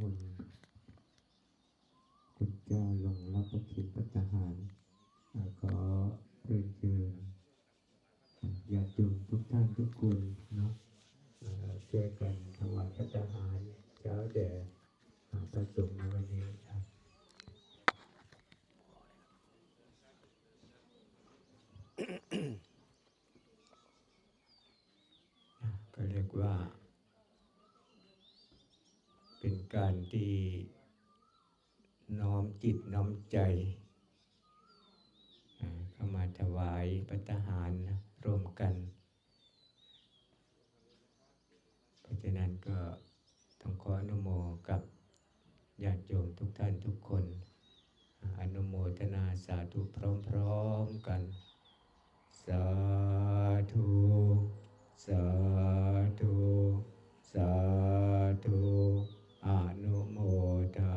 มนต์คุณเจ้าลงรับประคินพัฒหารอ่าขอเรียนเชิญญาติโยมทุกท่านทุกคนเนาะเอ่อช่วยกันถวายพัฒหารเช้าแด่อ่าพระสงฆ์ในวันนี้ครับ ก็เรียกว่า เป็น การที่น้อมจิตน้อมใจเข้ามาถวายพระทหารร่วมกัน เพราะฉะนั้นก็ต้องขออนุโมกับญาติโยมทุกท่านทุกคนอ่าอนุโมทนาสาธุพร้อมๆกัน สาธุ สาธุ สาธุ อนุโมทา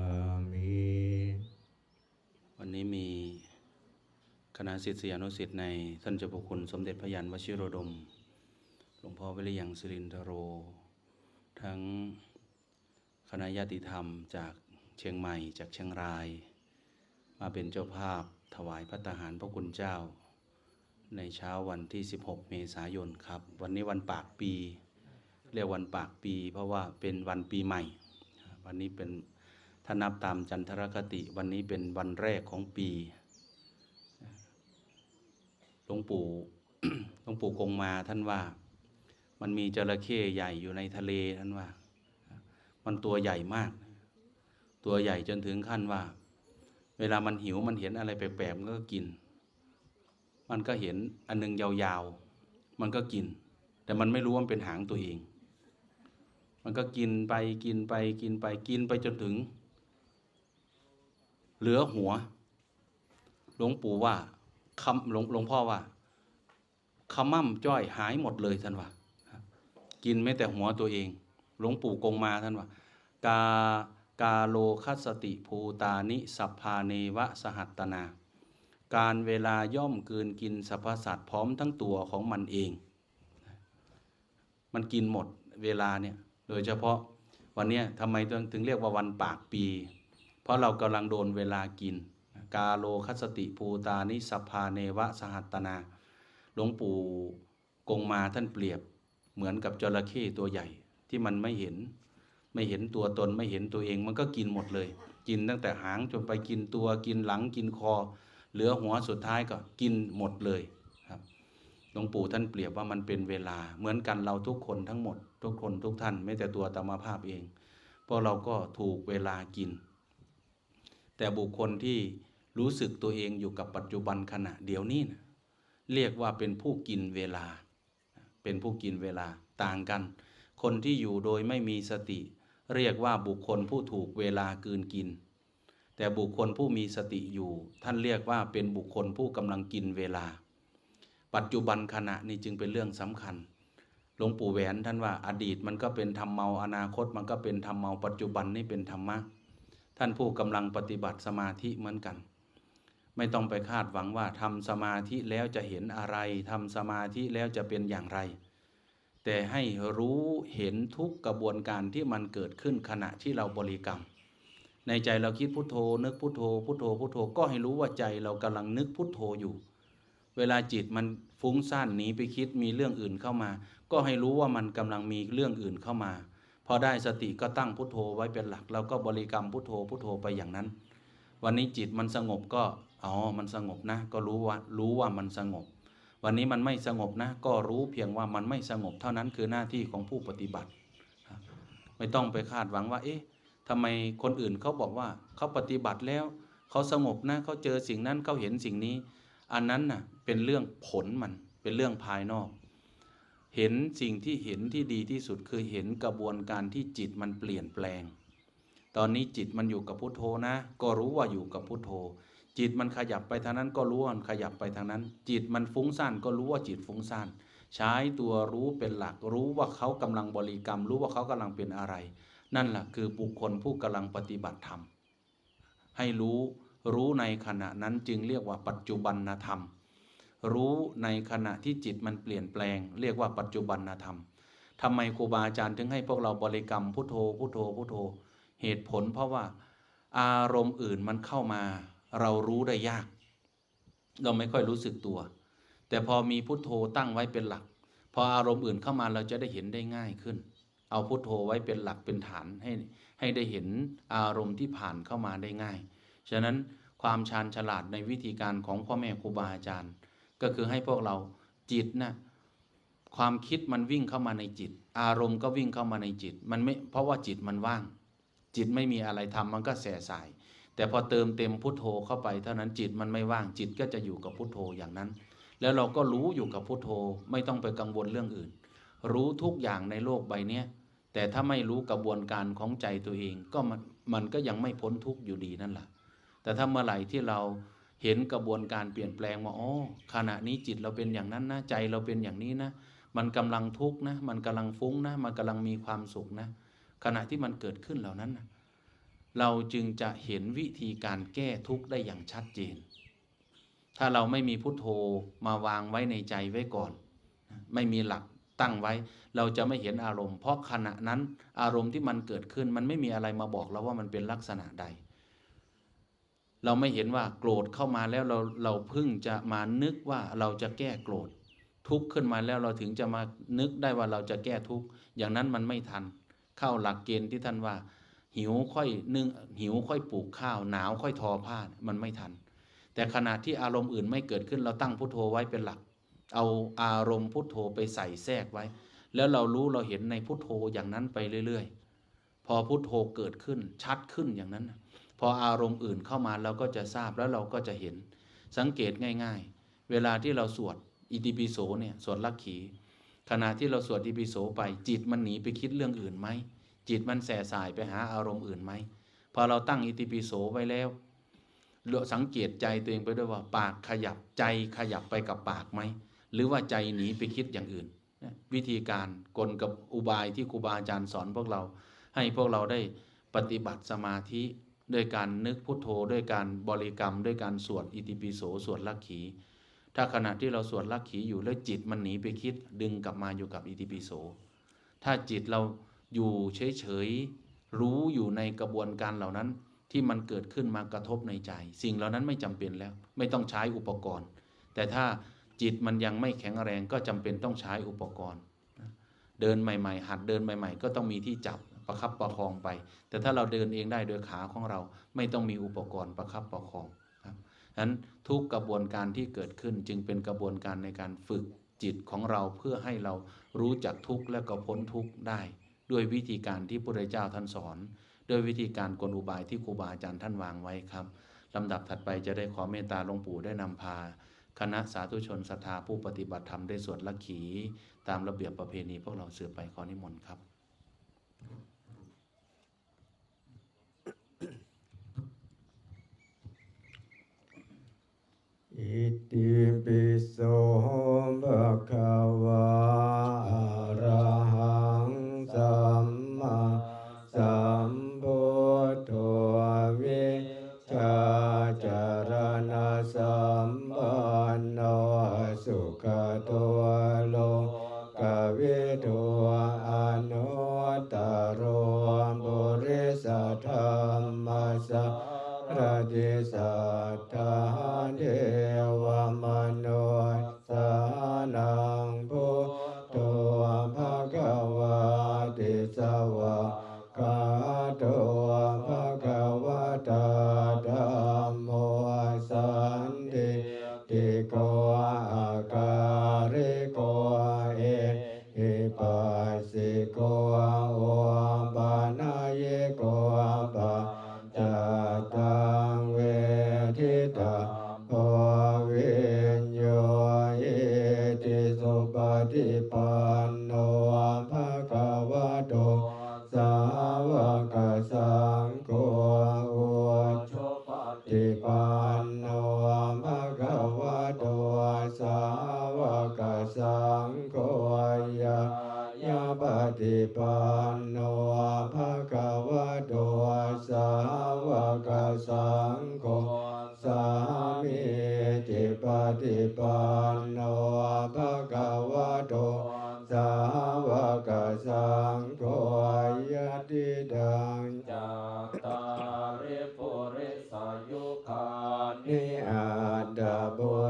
มิ วันนี้มีคณะศิษยานุศิษย์ในท่านเจ้าพระคุณสมเด็จพระยานวชิโรดม หลวงพ่อวิริยังสิรินทโร ทั้งคณะญาติธรรมจากเชียงใหม่จากเชียงราย มาเป็นเจ้าภาพถวายพระทหารพระคุณเจ้า ในเช้าวันที่ 16 เมษายนครับ วันนี้วันปากปี เรียกวันปากปี เพราะว่าเป็นวันปีใหม่ วันนี้เป็นถ้านับตามจันทรคติ วันนี้เป็นวันแรกของปีหลวงปู่หลวงปู่คงมาท่านว่า มันมีจระเข้ใหญ่อยู่ในทะเลท่านว่า มันตัวใหญ่มาก ตัวใหญ่จนถึงขั้นว่า เวลามันหิวมันเห็นอะไรแปลกๆมันก็กิน มันก็เห็นอันหนึงยาวๆ มันก็กิน แต่มันไม่รู้ว่ามันเป็นหางตัวเอง มันก็กินไปกินไปกินไปกินไปจนถึง เหลือหัว หลวงปู่ว่าคำหลวงหลวงพ่อว่าขมั่มจ้อยหายหมดเลยท่านว่ากินไม่แต่หัวตัวเอง หลวงปู่กงมาท่านว่ากากาโลคัสติภูตานิสัพพาเนวะสหัตตนา การเวลาย่อมกลืนกินสรรพสัตว์พร้อมทั้งตัวของมันเอง มันกินหมดเวลาเนี่ย โดยเฉพาะวันนี้ทำไมถึงเรียกว่าวันปากปี เพราะเรากำลังโดนเวลากิน กาโลคัสติภูตานิสัพาเนวะสหัตนา หลวงปู่กงมาท่านเปรียบเหมือนกับจระเข้ตัวใหญ่ที่มันไม่เห็น ไม่เห็นตัวตนไม่เห็นตัวเองมันก็กินหมดเลย กินตั้งแต่หางจนไปกินตัวกินหลังกินคอ เหลือหัวสุดท้ายก็กินหมดเลย หลวงปู่ท่านเปรียบว่ามันเป็นเวลา เหมือนกันเราทุกคนทั้งหมด ทุกคนทุกท่านไม่แต่ตัวตมาภาพเอง เพราะเราก็ถูกเวลากิน แต่บุคคลที่รู้สึกตัวเองอยู่กับปัจจุบันขณะเดี๋ยวนี้นะเรียกว่าเป็นผู้กินเวลา เป็นผู้กินเวลาต่างกัน คนที่อยู่โดยไม่มีสติ เรียกว่าบุคคลผู้ถูกเวลากืนกิน แต่บุคคลผู้มีสติอยู่ ท่านเรียกว่าเป็นบุคคลผู้กำลังกินเวลา ปัจจุบันขณะนี้จึงเป็นเรื่องสำคัญหลวงปู่แหวนท่านว่าอดีตมันก็เป็นธรรมเมาอนาคตมันก็เป็นธรรมเมาปัจจุบันนี่เป็นธรรมะท่านผู้กำลังปฏิบัติสมาธิเหมือนกัน ไม่ต้องไปคาดหวังว่าทำสมาธิแล้วจะเห็นอะไรทำสมาธิแล้วจะเป็นอย่างไร แต่ให้รู้เห็นทุกกระบวนการที่มันเกิดขึ้นขณะที่เราบริกรรม ในใจเราคิดพุทโธ นึกพุทโธพุทโธพุทโธก็ให้รู้ว่าใจเรากำลังนึกพุทโธอยู่ เวลาจิตมันฟุ้งซ่านหนีไปคิดมีเรื่องอื่นเข้ามา ก็ให้รู้ว่ามันกำลังมีเรื่องอื่นเข้ามา พอได้สติก็ตั้งพุทโธไว้เป็นหลัก แล้วก็บริกรรมพุทโธพุทโธไปอย่างนั้น วันนี้จิตมันสงบก็อ๋อมันสงบนะ ก็รู้ว่ารู้ว่ามันสงบ วันนี้มันไม่สงบนะ ก็รู้เพียงว่ามันไม่สงบเท่านั้นคือหน้าที่ของผู้ปฏิบัติ ไม่ต้องไปคาดหวังว่า เอ๊ะทำไมคนอื่นเขาบอกว่าเขาปฏิบัติแล้วเขาสงบนะเขาเจอสิ่งนั้นเขาเห็นสิ่งนี้ อันนั้นน่ะ เป็นเรื่องผลมัน เป็นเรื่องภายนอก เห็นสิ่งที่เห็นที่ดีที่สุดคือเห็นกระบวนการที่จิตมันเปลี่ยนแปลง ตอนนี้จิตมันอยู่กับพุทโธนะ ก็รู้ว่าอยู่กับพุทโธ จิตมันขยับไปทางนั้นก็รู้ว่าขยับไปทางนั้น จิตมันฟุ้งซ่านก็รู้ว่าจิตฟุ้งซ่านใช้ตัวรู้เป็นหลักรู้ว่าเขากำลังบริกรรม รู้ว่าเขากำลังเป็นอะไร นั่นแหละคือบุคคลผู้กำลังปฏิบัติธรรม ให้รู้รู้ในขณะนั้นจึงเรียกว่าปัจจุบันธรรม รู้ในขณะที่จิตมันเปลี่ยนแปลง เรียกว่าปัจจุบันธรรมทำไมครูบาอาจารย์ถึงให้พวกเราบริกรรมพุทโธพุทโธพุทโธ เหตุผลเพราะว่าอารมณ์อื่นมันเข้ามา เรารู้ได้ยาก เราไม่ค่อยรู้สึกตัว แต่พอมีพุทโธตั้งไว้เป็นหลัก พออารมณ์อื่นเข้ามาเราจะได้เห็นได้ง่ายขึ้น เอาพุทโธไว้เป็นหลักเป็นฐานให้ให้ได้เห็นอารมณ์ที่ผ่านเข้ามาได้ง่าย ฉะนั้นความชาญฉลาดในวิธีการของพ่อแม่ครูบาอาจารย์ ก็คือให้พวกเราจิตนะความคิดมันวิ่งเข้ามาในจิต อารมณ์ก็วิ่งเข้ามาในจิต มันไม่เพราะว่าจิตมันว่าง จิตไม่มีอะไรทำมันก็แส่สาย แต่พอเติมเต็มพุทโธเข้าไปเท่านั้นจิตมันไม่ว่างจิตก็จะอยู่กับพุทโธอย่างนั้น แล้วเราก็รู้อยู่กับพุทโธไม่ต้องไปกังวลเรื่องอื่น รู้ทุกอย่างในโลกใบเนี้ยแต่ถ้าไม่รู้กระบวนการของใจตัวเองก็มันมันก็ยังไม่พ้นทุกข์อยู่ดีนั่นแหละแต่ถ้าเมื่อไหร่ที่เรา เห็นกระบวนการเปลี่ยนแปลงว่าอ๋อขณะนี้จิตเราเป็นอย่างนั้นนะใจเราเป็นอย่างนี้นะ มันกำลังทุกข์นะ มันกำลังฟุ้งนะ มันกำลังมีความสุขนะ ขณะที่มันเกิดขึ้นเหล่านั้นนะเราจึงจะเห็นวิธีการแก้ทุกข์ได้อย่างชัดเจน ถ้าเราไม่มีพุทโธมาวางไว้ในใจไว้ก่อน ไม่มีหลักตั้งไว้ เราจะไม่เห็นอารมณ์ เพราะขณะนั้นอารมณ์ที่มันเกิดขึ้นมันไม่มีอะไรมาบอกเราว่ามันเป็นลักษณะใด เราไม่เห็นว่าโกรธเข้ามาแล้วเราเราเพิ่งจะมานึกว่าเราจะแก้โกรธ ทุกข์ขึ้นมาแล้วเราถึงจะมานึกได้ว่าเราจะแก้ทุกข์อย่างนั้นมันไม่ทัน เข้าหลักเกณฑ์ที่ท่านว่า หิวค่อยนึ่งหิวค่อยปลูกข้าวหนาวค่อยทอผ้ามันไม่ทัน แต่ขณะที่อารมณ์อื่นไม่เกิดขึ้นเราตั้งพุทโธไว้เป็นหลัก เอาอารมณ์พุทโธไปใส่แทรกไว้ แล้วเรารู้เราเห็นในพุทโธอย่างนั้นไปเรื่อย ๆ พอพุทโธเกิดขึ้นชัดขึ้นอย่างนั้นพ ออารมณ์อื่นเข้ามาเราก็จะทราบแล้วเราก็จะเห็นสังเกตง่าย ๆ เวลาที่เราสวดอิติปิโสเนี่ยสวดลักขี ขณะที่เราสวดอิติปิโสไป จิตมันหนีไปคิดเรื่องอื่นไหมจิตมันแส่สายไปหาอารมณ์อื่นไหมพอเราตั้งอิติปิโสไว้แล้วเราสังเกตใจตัวเองไปด้วยว่า ปากขยับใจขยับไปกับปากไหมหรือว่าใจหนีไปคิดอย่างอื่น วิธีการกลกับอุบายที่ครูบาอาจารย์สอนพวกเรา ให้พวกเราได้ปฏิบัติสมาธิ ด้วยการนึกพุทโธด้วยการบริกรรม ด้วยการสวดอิติปิโสสวดลักขี ถ้าขณะที่เราสวดลักขีอยู่แล้วจิตมันหนีไปคิดดึงกลับมาอยู่กับอิติปิโส ถ้าจิตเราอยู่เฉยๆรู้อยู่ในกระบวนการเหล่านั้นที่มันเกิดขึ้นมากระทบในใจ สิ่งเหล่านั้นไม่จำเป็นแล้ว ไม่ต้องใช้อุปกรณ์ แต่ถ้าจิตมันยังไม่แข็งแรงก็จำเป็นต้องใช้อุปกรณ์ เดินใหม่ ๆ หัดเดินใหม่ ๆ ก็ต้องมีที่จับ ประคับประคองไป แต่ถ้าเราเดินเองได้โดยขาของเราไม่ต้องมีอุปกรณ์ประคับประคองครับฉะนั้นทุกกระบวนการที่เกิดขึ้นจึงเป็นกระบวนการในการฝึกจิตของเราเพื่อให้เรารู้จักทุกข์และก็พ้นทุกข์ได้ ด้วยวิธีการที่พระพุทธเจ้าท่านสอนด้วยวิธีการกลอุบายที่ครูบาอาจารย์ท่านวางไว้ครับลำดับถัดไปจะได้ขอเมตตาหลวงปู่ได้นำพา คณะสาธุชนศรัทธาผู้ปฏิบัติธรรมได้สวดลักขี ตามระเบียบประเพณีพวกเราสืบไปขอนิมนต์ครับ อิติปิโสภะคะวะอะระหังสัมมาสัมพุทโธวิชาจารณะสัมปันโนสุขโตโลกวิทูอนุตโรบุริสธรรมสารติสัท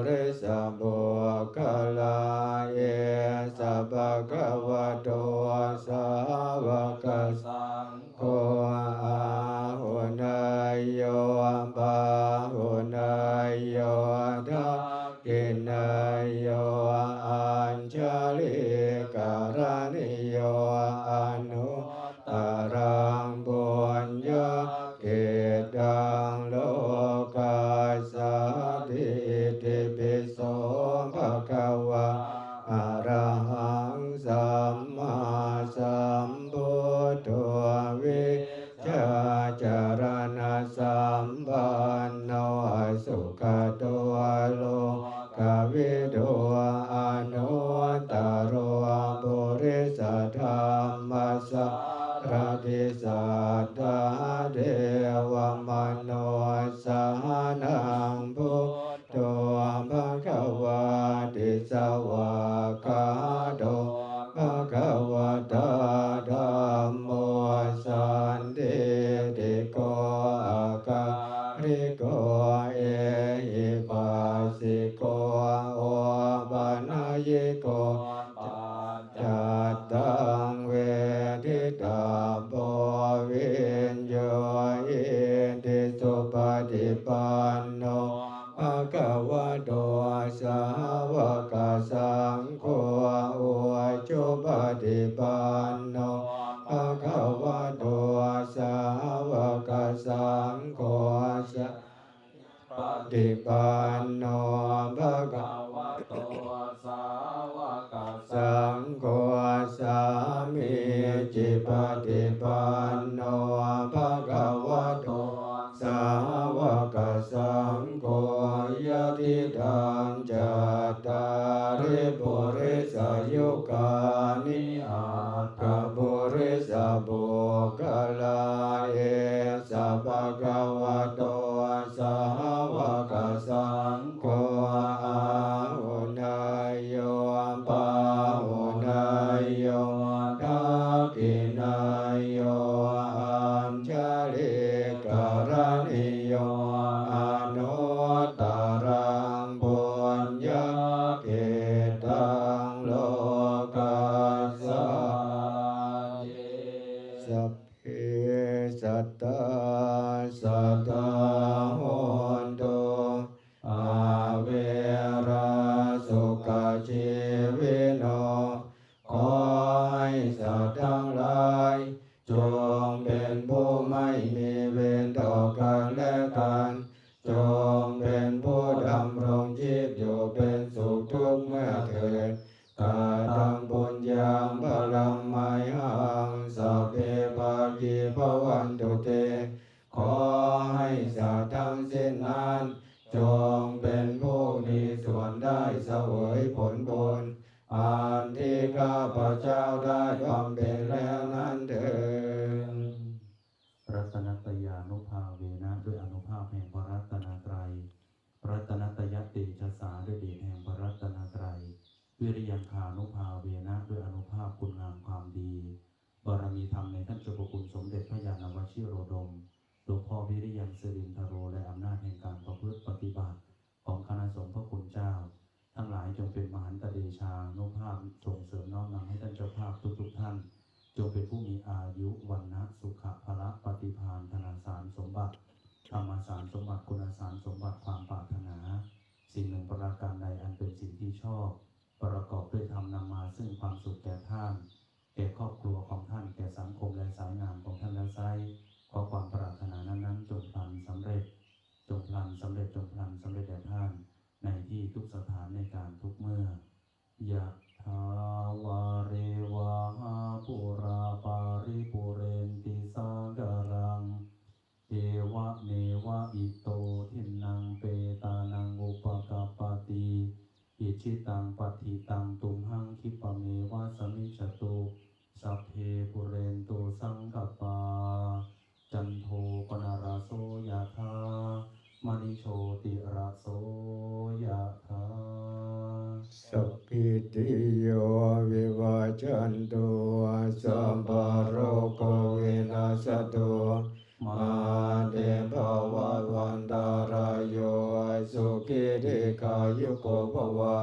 ริสบุคลาเยสัพพะ สัมภา ริปุริสยุกา สำเร็จจบพลังสำเร็จจบพลังสำเร็จแด่ท่านในที่ทุกสถานในการทุกเมื่ออยาก ติระโสยะธาสัพพิติโยวิวาจันตุสัมปโรโกเวนัสตุมาเตภวะวันดาราโยสุขิริกายุโกภวะ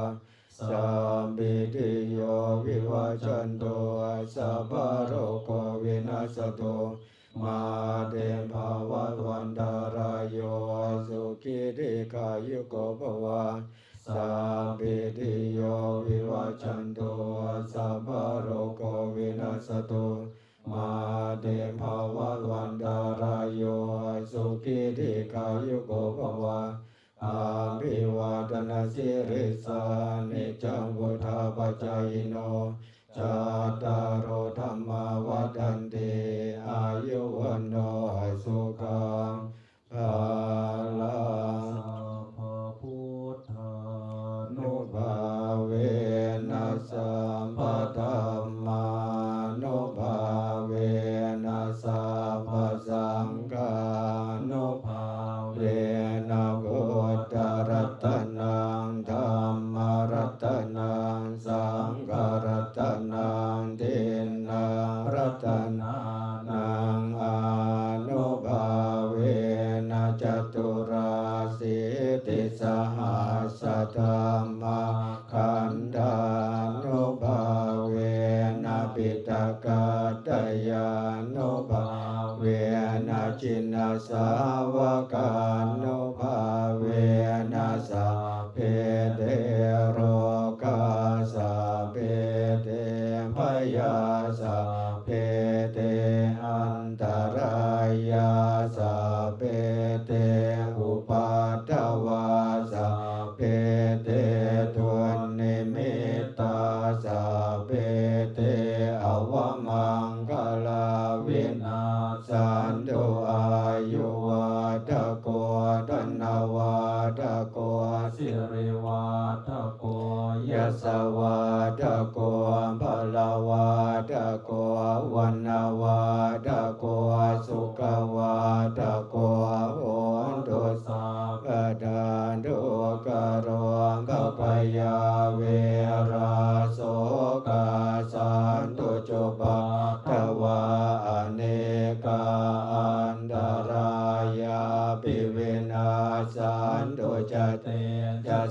สัมปิติโยวิวาจันตุสัพพโรโกเวนัสตุมาเตภวะวันดาราโย กิริกายุโกภวาสาปิติโยวิวัชันตุสัพพโรโกวินัสตุมาเตภาวะวันดารายโยสุขิติกายุโกภวะอาภิวาตนาสิริสานิจังวุธาปัจายโนจาตารโธรรมาวัดันเตอายุวันโนสุขังภา ta na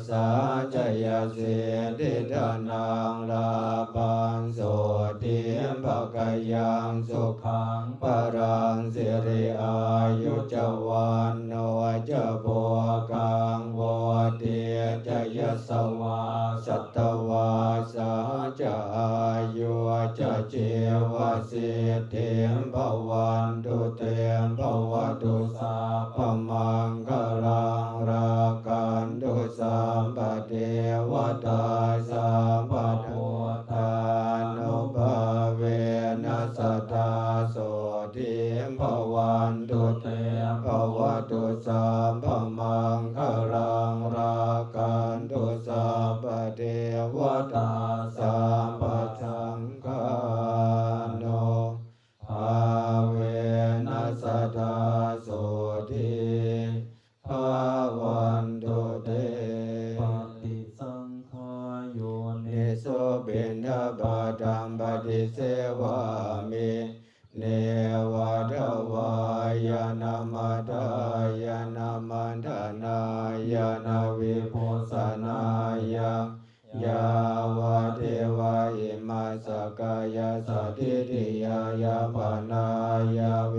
สา power. ายายาวาเทวาอิมาสกายาสติริยายาปนายาเว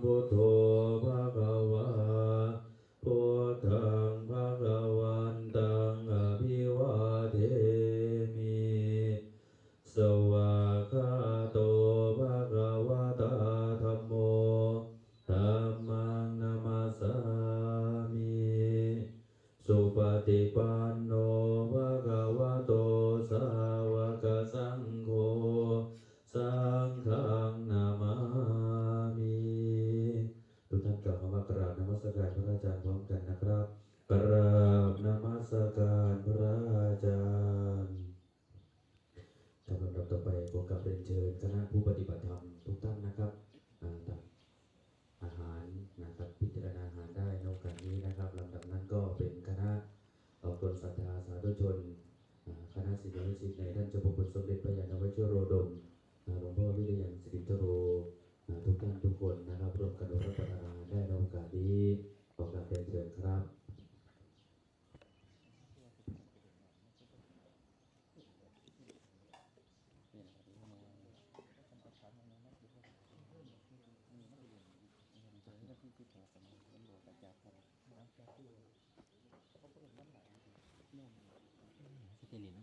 Sambuddho ชน คณะศิษยานุสิในท่านเจ้าพระคุณสมเด็จพระยานวชิโรดม Elim.